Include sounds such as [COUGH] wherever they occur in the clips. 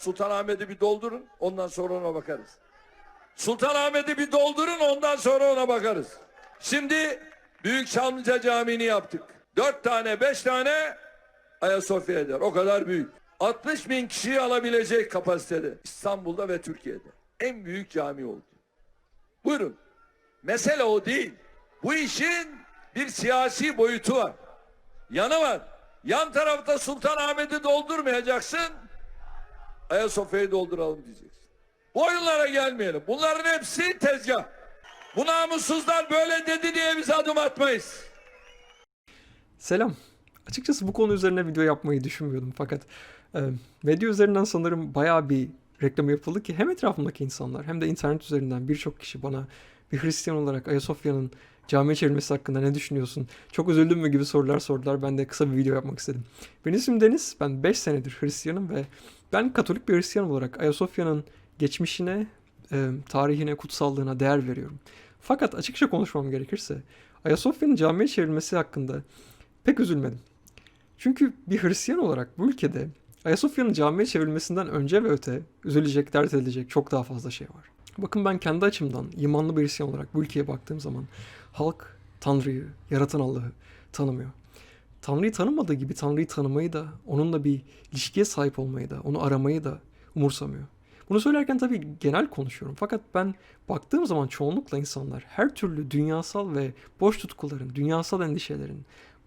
Sultanahmet'i bir doldurun ondan sonra ona bakarız. Sultanahmet'i bir doldurun ondan sonra ona bakarız. Şimdi Büyük Çamlıca Camii'ni yaptık. Dört tane beş tane Ayasofya eder. O kadar büyük. 60 bin kişiyi alabilecek kapasitede. İstanbul'da ve Türkiye'de. En büyük cami oldu. Buyurun. Mesele o değil. Bu işin bir siyasi boyutu var. Yanı var. Yan tarafta Sultanahmet'i doldurmayacaksın. Ayasofya'yı dolduralım diyeceksin. Bu oyunlara gelmeyelim. Bunların hepsi tezgah. Bu namussuzlar böyle dedi diye biz adım atmayız. Selam. Açıkçası bu konu üzerine video yapmayı düşünmüyordum fakat e, medya üzerinden sanırım bayağı bir reklam yapıldı ki hem etrafımdaki insanlar hem de internet üzerinden birçok kişi bana bir Hristiyan olarak Ayasofya'nın camiye çevrilmesi hakkında ne düşünüyorsun? Çok üzüldün mü gibi sorular sordular. Ben de kısa bir video yapmak istedim. Benim ismim Deniz. Ben 5 senedir Hristiyanım ve ben Katolik bir Hristiyan olarak Ayasofya'nın geçmişine, e, tarihine, kutsallığına değer veriyorum. Fakat açıkça konuşmam gerekirse Ayasofya'nın camiye çevrilmesi hakkında pek üzülmedim. Çünkü bir Hristiyan olarak bu ülkede Ayasofya'nın camiye çevrilmesinden önce ve öte üzülecek, dert edilecek çok daha fazla şey var. Bakın ben kendi açımdan imanlı bir Hristiyan olarak bu ülkeye baktığım zaman halk Tanrı'yı, yaratan Allah'ı tanımıyor. Tanrı'yı tanımadığı gibi Tanrı'yı tanımayı da, onunla bir ilişkiye sahip olmayı da, onu aramayı da umursamıyor. Bunu söylerken tabii genel konuşuyorum. Fakat ben baktığım zaman çoğunlukla insanlar her türlü dünyasal ve boş tutkuların, dünyasal endişelerin,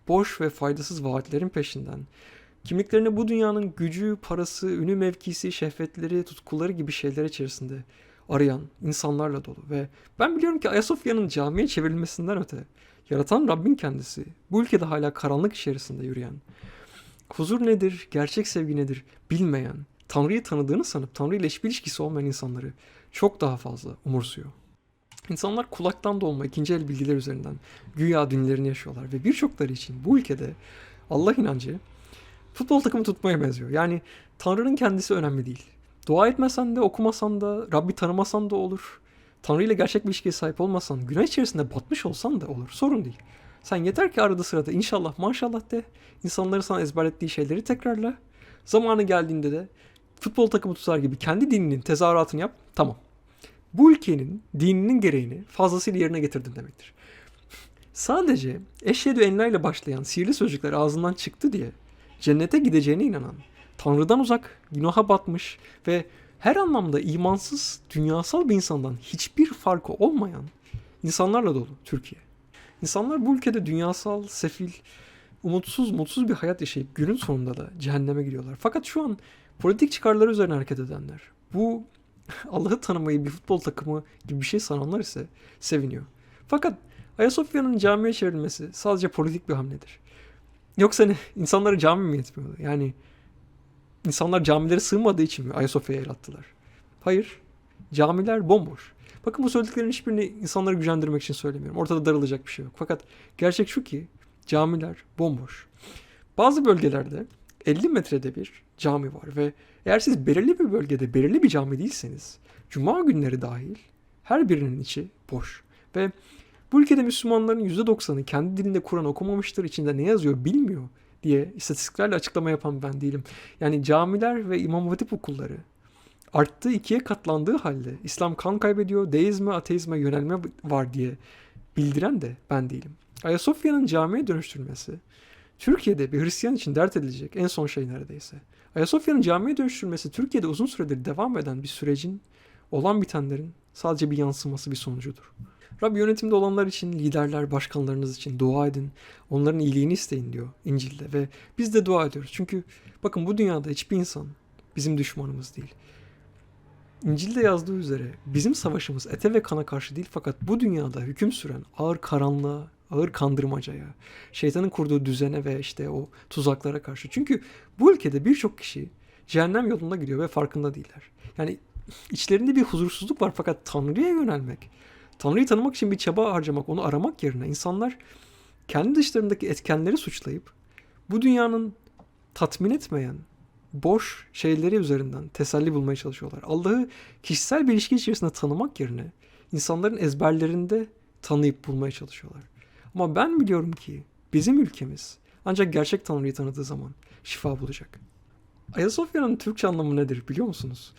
boş ve faydasız vaatlerin peşinden kimliklerini bu dünyanın gücü, parası, ünü mevkisi, şehvetleri, tutkuları gibi şeyler içerisinde arayan insanlarla dolu ve ben biliyorum ki Ayasofya'nın camiye çevrilmesinden öte yaratan Rabbin kendisi bu ülkede hala karanlık içerisinde yürüyen, huzur nedir, gerçek sevgi nedir bilmeyen, Tanrı'yı tanıdığını sanıp Tanrı ile hiçbir ilişkisi olmayan insanları çok daha fazla umursuyor. İnsanlar kulaktan dolma ikinci el bilgiler üzerinden güya dünlerini yaşıyorlar ve birçokları için bu ülkede Allah inancı futbol takımı tutmaya benziyor. Yani Tanrı'nın kendisi önemli değil. Dua etmesen de okumasan da Rabbi tanımasan da olur. Tanrı ile gerçek bir ilişkiye sahip olmasan, günah içerisinde batmış olsan da olur. Sorun değil. Sen yeter ki arada sırada inşallah maşallah de, insanları sana ezberlettiği şeyleri tekrarla. Zamanı geldiğinde de futbol takımı tutar gibi kendi dininin tezahüratını yap. Tamam. Bu ülkenin dininin gereğini fazlasıyla yerine getirdin demektir. Sadece eşhedü enla başlayan sihirli sözcükler ağzından çıktı diye cennete gideceğine inanan, Tanrı'dan uzak, günaha batmış ve her anlamda imansız, dünyasal bir insandan hiçbir farkı olmayan insanlarla dolu Türkiye. İnsanlar bu ülkede dünyasal, sefil, umutsuz, mutsuz bir hayat yaşayıp günün sonunda da cehenneme gidiyorlar. Fakat şu an politik çıkarları üzerine hareket edenler, bu [LAUGHS] Allah'ı tanımayı bir futbol takımı gibi bir şey sananlar ise seviniyor. Fakat Ayasofya'nın camiye çevrilmesi sadece politik bir hamledir. Yoksa insanlara cami mi yetmiyordu? Yani insanlar camilere sığmadığı için mi Ayasofya'ya el attılar? Hayır. Camiler bomboş. Bakın bu söylediklerin hiçbirini insanları gücendirmek için söylemiyorum. Ortada darılacak bir şey yok. Fakat gerçek şu ki camiler bomboş. Bazı bölgelerde 50 metrede bir cami var ve eğer siz belirli bir bölgede belirli bir cami değilseniz cuma günleri dahil her birinin içi boş. Ve bu ülkede Müslümanların %90'ı kendi dilinde Kur'an okumamıştır, içinde ne yazıyor bilmiyor diye istatistiklerle açıklama yapan ben değilim. Yani camiler ve İmam Hatip okulları arttığı ikiye katlandığı halde İslam kan kaybediyor, deizme, ateizme yönelme var diye bildiren de ben değilim. Ayasofya'nın camiye dönüştürülmesi Türkiye'de bir Hristiyan için dert edilecek en son şey neredeyse. Ayasofya'nın camiye dönüştürülmesi Türkiye'de uzun süredir devam eden bir sürecin olan bitenlerin sadece bir yansıması bir sonucudur. Rab yönetimde olanlar için, liderler, başkanlarınız için dua edin. Onların iyiliğini isteyin diyor İncil'de ve biz de dua ediyoruz. Çünkü bakın bu dünyada hiçbir insan bizim düşmanımız değil. İncil'de yazdığı üzere bizim savaşımız ete ve kana karşı değil fakat bu dünyada hüküm süren ağır karanlığa, ağır kandırmacaya, şeytanın kurduğu düzene ve işte o tuzaklara karşı. Çünkü bu ülkede birçok kişi cehennem yolunda gidiyor ve farkında değiller. Yani içlerinde bir huzursuzluk var fakat Tanrı'ya yönelmek, Tanrı'yı tanımak için bir çaba harcamak, onu aramak yerine insanlar kendi dışlarındaki etkenleri suçlayıp bu dünyanın tatmin etmeyen boş şeyleri üzerinden teselli bulmaya çalışıyorlar. Allah'ı kişisel bir ilişki içerisinde tanımak yerine insanların ezberlerinde tanıyıp bulmaya çalışıyorlar. Ama ben biliyorum ki bizim ülkemiz ancak gerçek Tanrı'yı tanıdığı zaman şifa bulacak. Ayasofya'nın Türkçe anlamı nedir biliyor musunuz?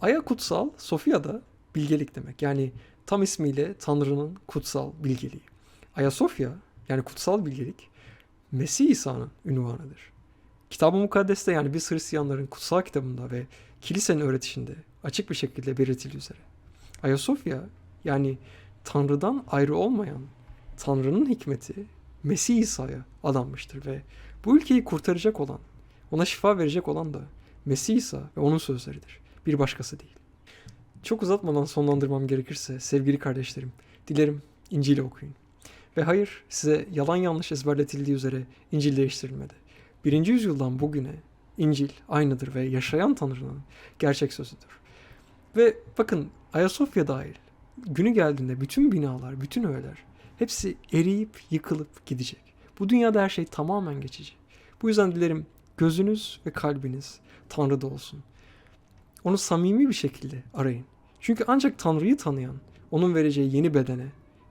Aya kutsal, Sofya da bilgelik demek. Yani tam ismiyle Tanrı'nın kutsal bilgeliği. Ayasofya yani kutsal bilgelik Mesih İsa'nın ünvanıdır. Kitab-ı Mukaddes'te yani biz Hristiyanların kutsal kitabında ve kilisenin öğretişinde açık bir şekilde belirtildiği üzere. Ayasofya yani Tanrı'dan ayrı olmayan Tanrı'nın hikmeti Mesih İsa'ya adanmıştır ve bu ülkeyi kurtaracak olan, ona şifa verecek olan da Mesih İsa ve onun sözleridir. Bir başkası değil. Çok uzatmadan sonlandırmam gerekirse sevgili kardeşlerim, dilerim İncil'i okuyun. Ve hayır size yalan yanlış ezberletildiği üzere İncil değiştirilmedi. Birinci yüzyıldan bugüne İncil aynıdır ve yaşayan Tanrı'nın gerçek sözüdür. Ve bakın Ayasofya dahil günü geldiğinde bütün binalar, bütün öğeler hepsi eriyip yıkılıp gidecek. Bu dünyada her şey tamamen geçici. Bu yüzden dilerim gözünüz ve kalbiniz Tanrı'da olsun. Onu samimi bir şekilde arayın. Çünkü ancak Tanrı'yı tanıyan, onun vereceği yeni bedene,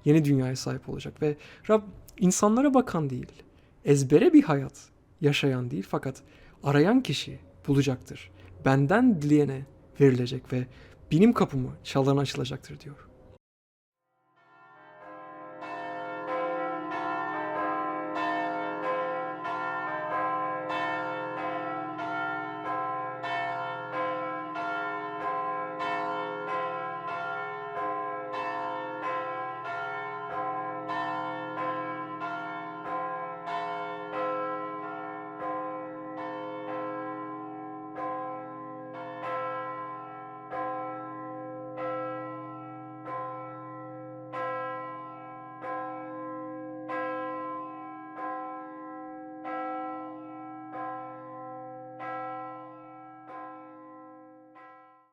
yeni dünyaya sahip olacak ve Rab insanlara bakan değil, ezbere bir hayat yaşayan değil fakat arayan kişi bulacaktır. Benden dileyene verilecek ve benim kapımı çalana açılacaktır diyor.